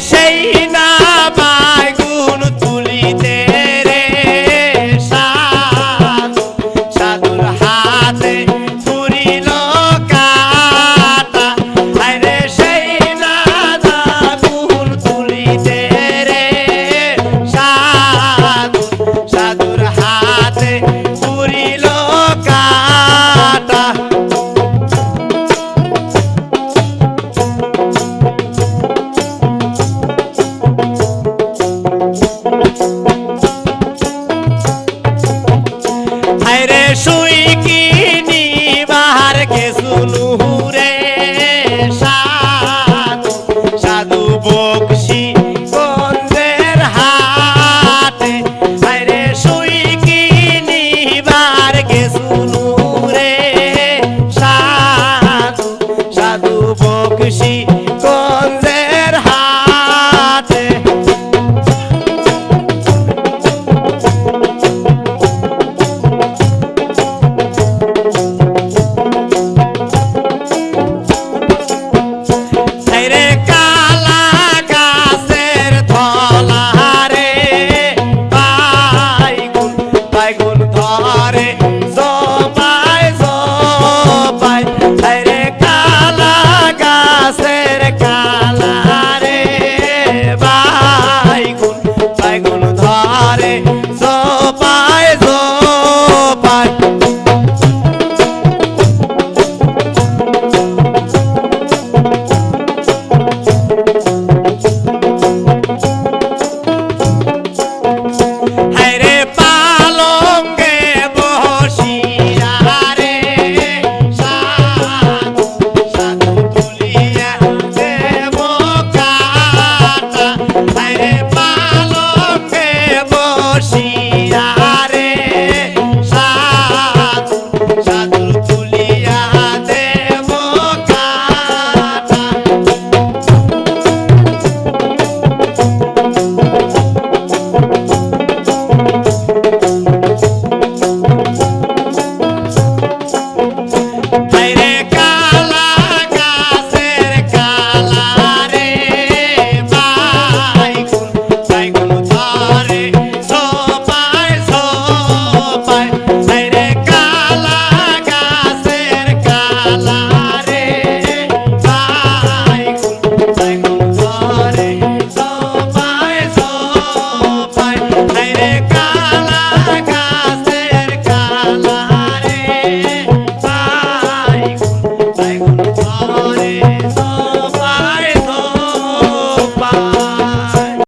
সেই নুহুরে সাধু সাধু বক্সি বন্ধের হাতে। আরে সুই কি নিবার গেছু Play